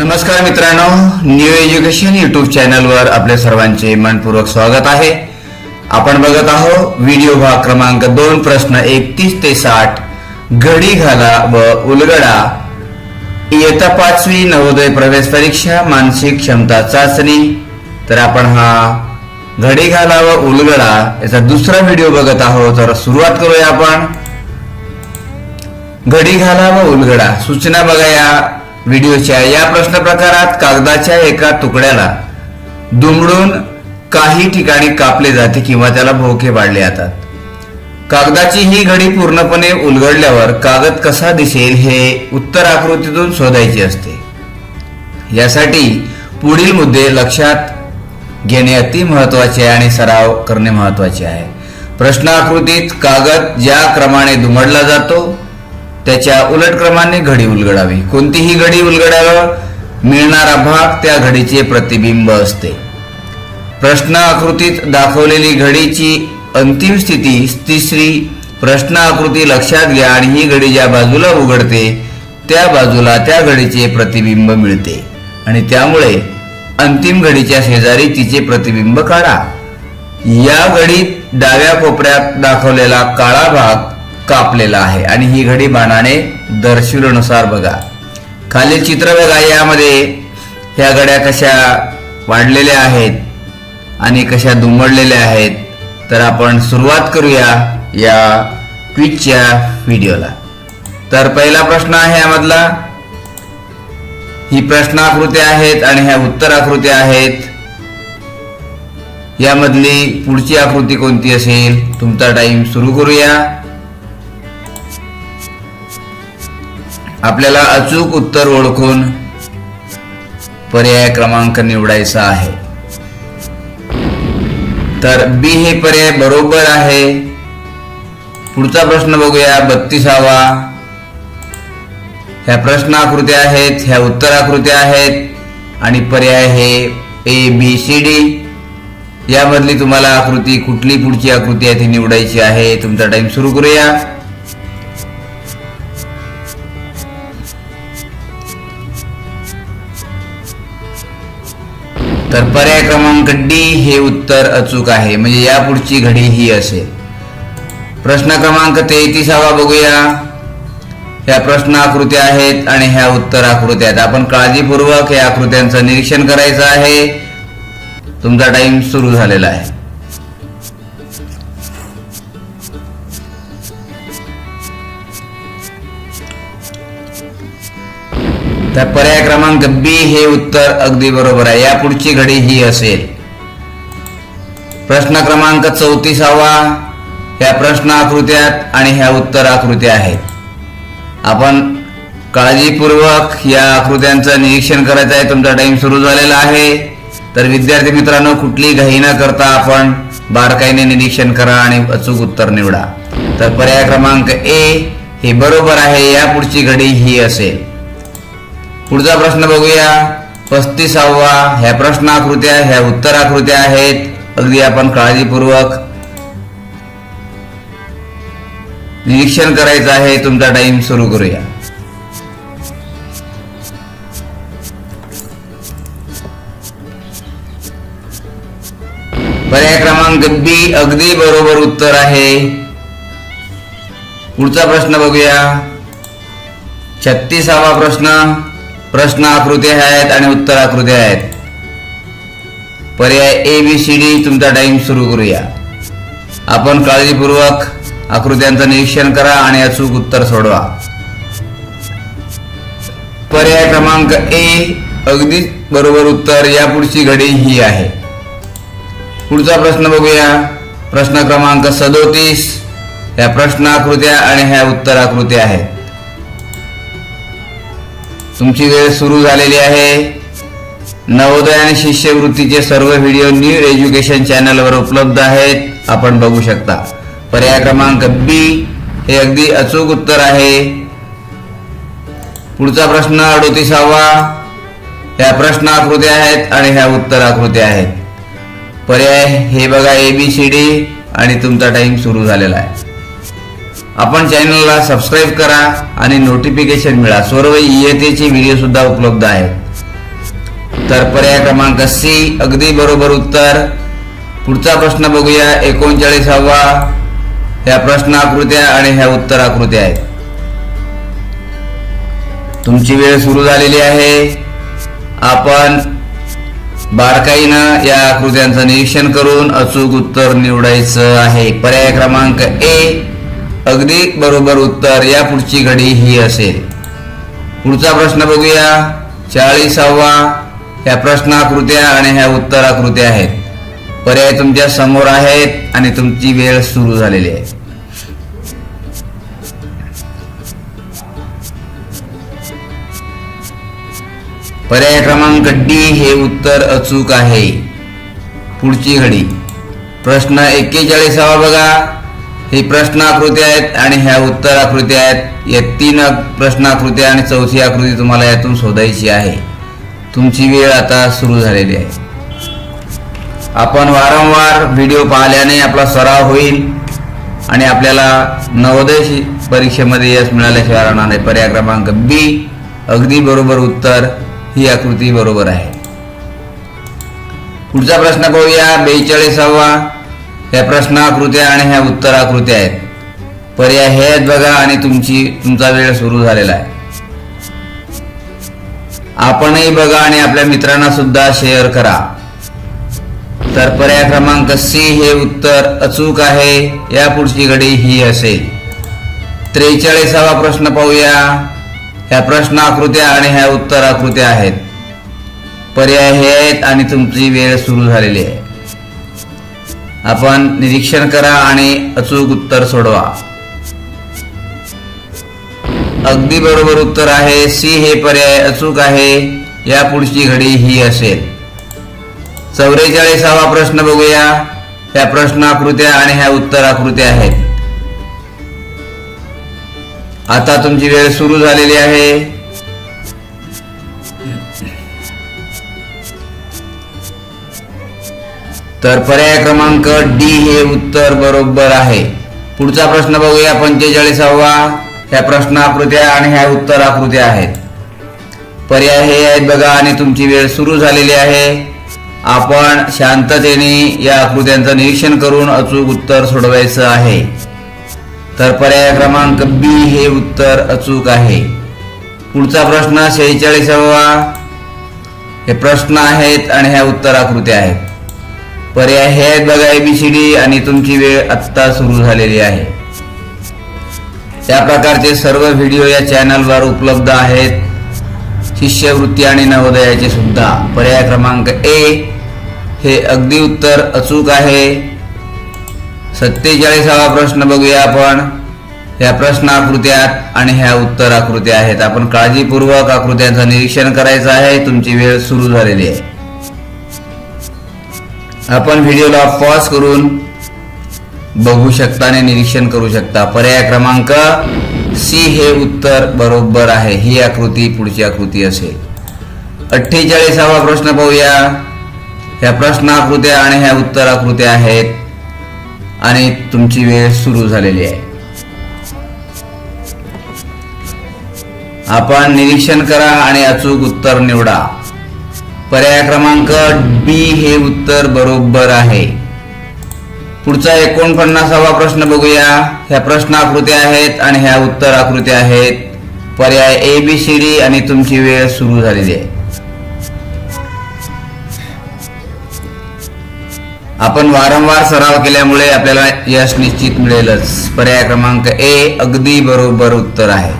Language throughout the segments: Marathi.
नमस्कार मित्रांनो न्यू एज्युकेशन युट्यूब चॅनलवर आपले सर्वांचे मनपूर्वक स्वागत आहे. आपण बघत आहोत व्हिडिओ भाग क्रमांक दोन प्रश्न एकतीस ते साठ घडी घाला व उलगडा. इयत्ता पाचवी नवोदय प्रवेश परीक्षा मानसिक क्षमता चाचणी. तर आपण हा घडी घाला व उलगडा याचा दुसरा व्हिडिओ बघत आहोत. तर सुरुवात करूया आपण. घडी घाला व उलगडा. सूचना बघा या. व्हिडिओच्या या प्रश्न प्रकारात कागदाच्या एका तुकड्याला दुमडून काही ठिकाणी कापले जाते किंवा त्याला भोके पाडले जातात. कागदाची ही घडी पूर्णपणे उलगडल्यावर कागद कसा दिसेल हे उत्तर आकृतीतून शोधायचे असते. यासाठी पुढील मुद्दे लक्षात घेणे अति महत्त्वाचे आहे आणि सराव करणे महत्त्वाचे आहे. प्रश्न आकृतीत कागद ज्या क्रमाने दुमडला जातो त्याच्या उलट क्रमाने घडी उलगडावी. कोणतीही घडी उलगडावं मिळणारा भाग त्या घडीचे प्रतिबिंब असते. प्रश्न आकृतीत दाखवलेली घडीची अंतिम स्थिती तिसरी प्रश्न आकृती लक्षात घ्या आणि ही घडी ज्या बाजूला उघडते त्या बाजूला त्या घडीचे प्रतिबिंब मिळते. आणि त्यामुळे अंतिम घडीच्या शेजारी तिचे प्रतिबिंब काढा. या घडीत डाव्या कोपऱ्यात दाखवलेला काळा भाग कापलेला आहे. आणि ही घडी बाणाने दर्शविल्यानुसार बघा. खालील चित्र बघा यामध्ये ह्या घड्या कशा वाढलेल्या आहेत आणि कशा दुमडलेल्या आहेत. तर आपण सुरुवात करूया या क्विजच्या व्हिडिओला. तर पहिला प्रश्न आहे यामधला. ही प्रश्न आकृत्या आहेत आणि ह्या उत्तर आकृत्या आहेत. यामधली पुढची आकृती कोणती असेल? तुमचा टाइम सुरू करूया. आपल्याला अचूक उत्तर ओळखून पर्याय क्रमांक निवडायचा आहे. तर बी हे पर्याय बरोबर आहे. पुढचा प्रश्न बघूया बत्तीसावा. ह्या प्रश्न आकृत्या आहेत ह्या उत्तर आकृत्या आहेत आणि पर्याय हे ए बी सी डी यामधली तुम्हाला आकृती कुठली पुढची आकृती आहे ती निवडायची आहे तुमचा टाइम सुरू करूया. तर पर्याय क्रमांक डी हे उत्तर अचूक आहे. म्हणजे या पुढची घडी ही असेल. प्रश्न क्रमांक तेहतीसावा बघूया. ह्या प्रश्न आकृत्या आहेत आणि ह्या उत्तर आकृत्या आहेत. आपण काळजीपूर्वक या आकृत्यांचं निरीक्षण करायचं आहे. तुमचा टाइम सुरू झालेला आहे. तर पर्याय क्रमांक बी हे उत्तर अगदी बरोबर आहे. या पुढची घडी ही असेल. प्रश्न क्रमांक चौतीसावा. ह्या प्रश्न आकृत्यात आणि ह्या उत्तर आकृत्या आहेत. आपण काळजीपूर्वक या आकृत्यांचं निरीक्षण करायचं आहे. तुमचा टाइम सुरू झालेला आहे. तर विद्यार्थी मित्रांनो कुठली घाई न करता आपण बारकाईने निरीक्षण करा आणि अचूक उत्तर निवडा. तर पर्याय क्रमांक ए हे बरोबर आहे. या पुढची घडी ही असेल. पुढचा प्रश्न बघूया. पस्तीसावा. ह्या प्रश्न आकृत्या ह्या उत्तर आकृत्या आहेत. अगदी आपण काळजीपूर्वक निरीक्षण करायचं आहे. तुमचा टाइम सुरू करूया. पर्याय क्रमांक बी अगदी बरोबर उत्तर आहे. पुढचा प्रश्न बघूया. छत्तीसावा प्रश्न. प्रश्न आकृत्या आहेत आणि उत्तर आकृत्या आहेत. पर्याय ए बी सी डी तुमचा टाइम सुरू करूया. आपण काळजीपूर्वक आकृत्यांचं निरीक्षण करा आणि अचूक उत्तर सोडवा. पर्याय क्रमांक ए अगदी बरोबर उत्तर या पुढची घडी ही आहे. पुढचा प्रश्न बघूया. प्रश्न क्रमांक सदोतीस. ह्या प्रश्न आकृत्या आणि ह्या उत्तर आकृत्या आहेत. तुमची वेळ सुरू झालेली आहे. नवोदय आणि शिष्यवृत्तीचे सर्व व्हिडिओ न्यू एज्युकेशन चॅनलवर उपलब्ध आहेत. आपण बघू शकता. पर्याय क्रमांक बी हे अगदी अचूक उत्तर आहे. पुढचा प्रश्न अडोतीसावा. ह्या प्रश्न आकृत्या आहेत आणि ह्या उत्तर आकृत्या आहेत. पर्याय हे बघा ए बी सी डी आणि तुमचा टाइम सुरू झालेला आहे. आपण चॅनलला सबस्क्राईब करा आणि नोटिफिकेशन मिळा. सर्व इयतेचे व्हिडिओ सुद्धा उपलब्ध आहेत. तर पर्याय क्रमांक सी अगदी बरोबर उत्तर. पुढचा प्रश्न बघूया. एकोणचाळीसावा. ह्या प्रश्न आकृत्या आणि ह्या उत्तर आकृत्या आहेत. तुमची वेळ सुरू झालेली आहे. आपण बारकाईनं या आकृत्यांचं निरीक्षण करून अचूक उत्तर निवडायचं आहे. पर्याय क्रमांक ए अगदी बरोबर उत्तर. या पुढची घडी ही असेल. पुढचा प्रश्न बघूया. चाळीसावा. ह्या प्रश्न आकृत्या आणि ह्या उत्तर आकृत्या आहेत. पर्याय तुमच्यासमोर आहेत आणि तुमची वेळ सुरू झालेली आहे. पर्याय क्रमांक डी हे उत्तर अचूक आहे. पुढची घडी. प्रश्न एक्केचाळीसावा बघा. ही प्रश्नाकृती आहेत आणि ह्या उत्तर आकृती आहेत. या तीन प्रश्नाकृती आणि चौथी आकृती तुम्हाला यातून शोधायची आहे. तुमची वेळ आता सुरू झालेली आहे. आपण वारंवार व्हिडिओ पाहिल्याने आपला सराव होईल आणि आपल्याला नवोदय परीक्षेमध्ये यश मिळाल्याशिवाय राहणार नाही. पर्याय क्रमांक बी अगदी बरोबर उत्तर ही आकृती बरोबर आहे. पुढचा प्रश्न पाहूया. बेचाळीसावा. ह्या प्रश्न आकृत्या आणि ह्या उत्तर आकृत्या आहेत. पर्याय हे आहेत बघा आणि तुमची तुमचा वेळ सुरू झालेला आहे. आपणही बघा आणि आपल्या मित्रांना सुद्धा शेअर करा. तर पर्याय क्रमांक सी हे उत्तर अचूक आहे. या पुढची घडी ही असेल. त्रेचाळीसावा प्रश्न पाहूया. ह्या प्रश्न आकृत्या आणि ह्या उत्तर आकृत्या आहेत. पर्याय हे आहेत आणि तुमची वेळ सुरू झालेली आहे. आपण निरीक्षण करा आणि अचूक उत्तर सोडवा. अगदी बरोबर उत्तर आहे सी हे पर्याय अचूक आहे या पुढची घडी ही असेल. चौवेचाळीसावा प्रश्न बघूया. ह्या प्रश्न आकृत्या आणि ह्या उत्तर आकृत्या आहेत. आता तुमची वेळ सुरू झालेली आहे. तर पर्याय क्रमांक डी हे उत्तर बरोबर आहे. पुढचा प्रश्न बघूया पंचेचाळीसावा. ह्या प्रश्न आकृत्या आणि ह्या उत्तर आकृत्या आहेत. पर्याय हे आहेत बघा आणि तुमची वेळ सुरू झालेली आहे. आपण शांततेने या आकृत्यांचं निरीक्षण करून अचूक उत्तर सोडवायचं आहे. तर पर्याय क्रमांक बी हे उत्तर अचूक आहे. पुढचा प्रश्न शेहेचाळीसावा. हे प्रश्न आहेत आणि ह्या उत्तर आकृत्या आहेत. पर्याय हे आहेत बघा एबीसीडी आणि तुमची वेळ आत्ता सुरू झालेली आहे. त्या प्रकारचे सर्व व्हिडिओ या चॅनलवर उपलब्ध आहेत. शिष्यवृत्ती आणि नवोदयाचे सुद्धा. पर्याय क्रमांक ए हे अगदी उत्तर अचूक आहे. सत्तेचाळीसावा प्रश्न बघूया आपण. ह्या प्रश्न आकृत्यात आणि ह्या उत्तर आकृत्या आहेत. आपण काळजीपूर्वक आकृत्यांचं निरीक्षण करायचं आहे. तुमची वेळ सुरू झालेली आहे. आपण व्हिडिओला पॉज करून बघू शकता आणि निरीक्षण करू शकता. पर्याय क्रमांक सी हे उत्तर बरोबर आहे. ही आकृती पुढची आकृती असेल. अठ्ठेचाळीसावा प्रश्न पाहूया. ह्या प्रश्न आकृत्या आणि ह्या उत्तर आकृत्या आहेत. आणि तुमची वेळ सुरू झालेली आहे. आपण निरीक्षण करा आणि अचूक उत्तर निवडा. पर्याय क्रमांक बी हे उत्तर बरोबर आहे. पुढचा एकोणपन्नासावा प्रश्न बघूया. ह्या प्रश्न आकृत्या आहेत आणि ह्या उत्तर आकृत्या आहेत. पर्याय ए बी सी डी आणि तुमची वेळ सुरू झालेली आहे. आपण वारंवार सराव केल्यामुळे आपल्याला यश निश्चित मिळेलच. पर्याय क्रमांक ए अगदी बरोबर उत्तर आहे.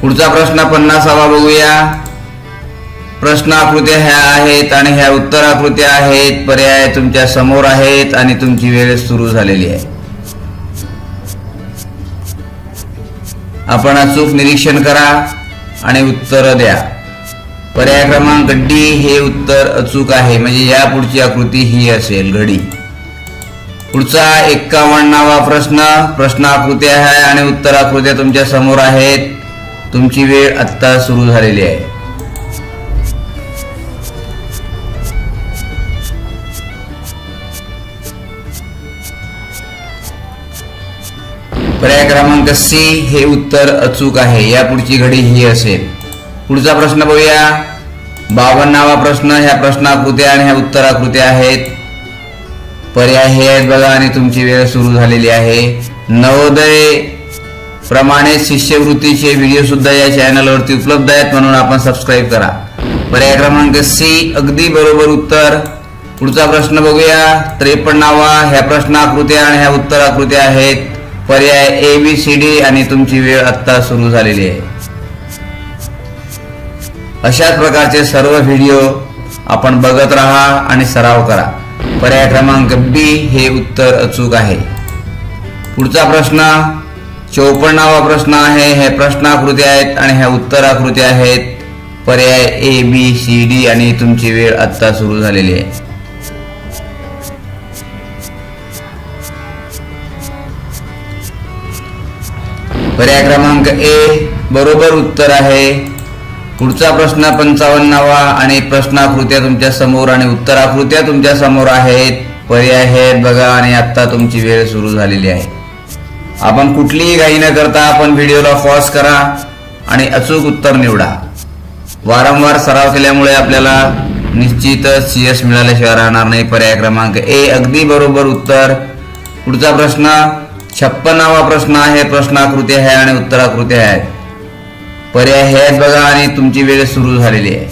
पुढचा प्रश्न पन्नासावा बघूया. प्रश्न आकृत्या ह्या आहेत आणि ह्या उत्तर आकृत्या आहेत पर्याय तुमच्यासमोर आहेत आणि तुमची वेळ सुरू झालेली आहे. आपण अचूक निरीक्षण करा आणि उत्तर द्या. पर्याय क्रमांक डी हे उत्तर अचूक आहे. म्हणजे या पुढची आकृती ही असेल घडी. पुढचा एक्कावन्नावा प्रश्न प्रश्न ह्या आहे आणि उत्तर आकृत्या तुमच्यासमोर आहेत. तुमची वेळ आत्ता सुरू झालेली आहे. पर्याय क्रमांक सी हे उत्तर अचूक आहे. या पुढची घडी ही असेल. पुढचा प्रश्न बघूया. बावन्नावा प्रश्न ह्या प्रश्नाकृत्या आणि ह्या उत्तराकृत्या आहेत. पर्याय हे आहेत बघा आणि तुमची वेळ सुरू झालेली आहे. नवोदय प्रमाणे शिष्यवृत्तीचे व्हिडिओ सुद्धा या चॅनलवरती उपलब्ध आहेत म्हणून आपण सबस्क्राईब करा. पर्याय क्रमांक सी अगदी बरोबर उत्तर. पुढचा प्रश्न बघूया. त्रेपन्नावा ह्या प्रश्नाकृत्या आणि ह्या उत्तराकृत्या आहेत. पर्याय ए बी सी डी आणि तुमची वेळ आत्ता सुरू झालेली आहे. अशाच प्रकारचे सर्व व्हिडिओ आपण बघत राहा आणि सराव करा. पर्याय क्रमांक बी हे उत्तर अचूक आहे. पुढचा प्रश्न चौपन्नावा प्रश्न आहे. हे प्रश्नाकृती आहेत आणि ह्या उत्तराकृती आहेत. पर्याय ए बी सी डी आणि तुमची वेळ आत्ता सुरू झालेली आहे. पर्याय क्रमांक ए बरोबर उत्तर आहे. पुढचा प्रश्न पंचावन्नावा आणि प्रश्नाकृत्या तुमच्यासमोर आणि उत्तराकृत्या तुमच्यासमोर आहेत. पर्याय आहेत बघा आणि आत्ता तुमची वेळ सुरू झालेली आहे. आपण कुठलीही घाई न करता आपण व्हिडिओला पॉज करा आणि अचूक उत्तर निवडा. वारंवार सराव केल्यामुळे आपल्याला निश्चितच सी एस मिळाल्याशिवाय राहणार नाही. पर्याय क्रमांक ए अगदी बरोबर उत्तर. पुढचा प्रश्न छप्पनावा प्रश्न आहे प्रश्नाकृती आहे आणि उत्तराकृती आहे. पर्याय हे आहेत बघा आणि तुमची वेळ सुरू झालेली आहे.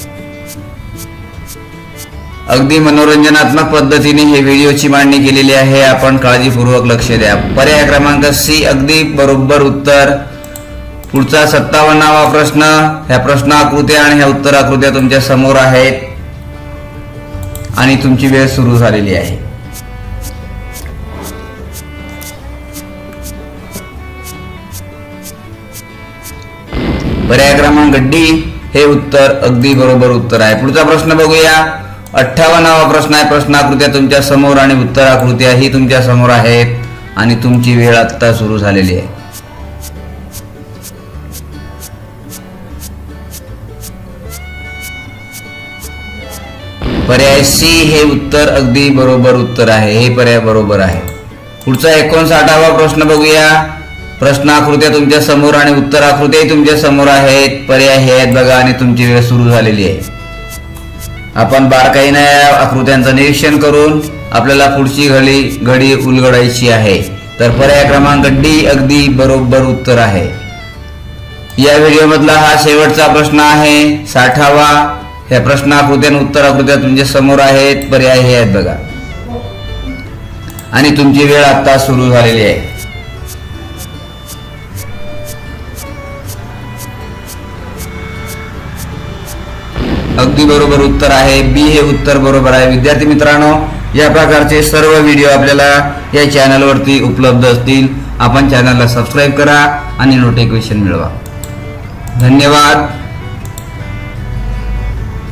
अगदी मनोरंजनात्मक पद्धतीने हे व्हिडिओची मांडणी केलेली आहे. आपण काळजीपूर्वक लक्ष द्या. पर्याय क्रमांक सी अगदी बरोबर उत्तर. पुढचा सत्तावन्नावा प्रश्न. ह्या प्रश्नाकृत्या आणि ह्या उत्तराकृत्या तुमच्यासमोर आहेत. आणि तुमची वेळ सुरू झालेली आहे. पर्याय क्रमांक डी हे उत्तर अगदी बरोबर उत्तर आहे. पुढचा प्रश्न बघूया. अठ्ठावन्नावा प्रश्न आहे. प्रश्नाकृत्या तुमच्यासमोर आणि उत्तराकृत्या ही तुमच्यासमोर आहेत. आणि तुमची वेळ आत्ता सुरू झालेली आहे. पर्याय सी हे उत्तर अगदी बरोबर उत्तर आहे. हे पर्याय बरोबर आहे. पुढचा एकोणसाठावा प्रश्न बघूया. प्रश्नाकृत्या तुमच्यासमोर आणि उत्तराकृत्याही तुमच्यासमोर आहेत पर्याय हे आहेत बघा आणि तुमची वेळ सुरू झालेली आहे. आपण बारकाईने या आकृत्यांचं निरीक्षण करून आपल्याला पुढची घडी घडी उलगडायची आहे. तर पर्याय क्रमांक डी अगदी बरोबर उत्तर आहे. या व्हिडिओमधला हा शेवटचा प्रश्न आहे. साठावा ह्या प्रश्नाकृत्या आणि उत्तराकृत्या तुमच्यासमोर आहेत पर्याय हे आहेत बघा. आणि तुमची वेळ आता सुरू झालेली आहे. बरोबर उत्तर आहे बी हे उत्तर बरोबर आहे. विद्यार्थी मित्रांनो या प्रकारचे सर्व व्हिडिओ आपल्याला या चॅनलवरती उपलब्ध असतील. आपण चॅनलला सबस्क्राईब करा आणि नोटिफिकेशन मिळवा. धन्यवाद.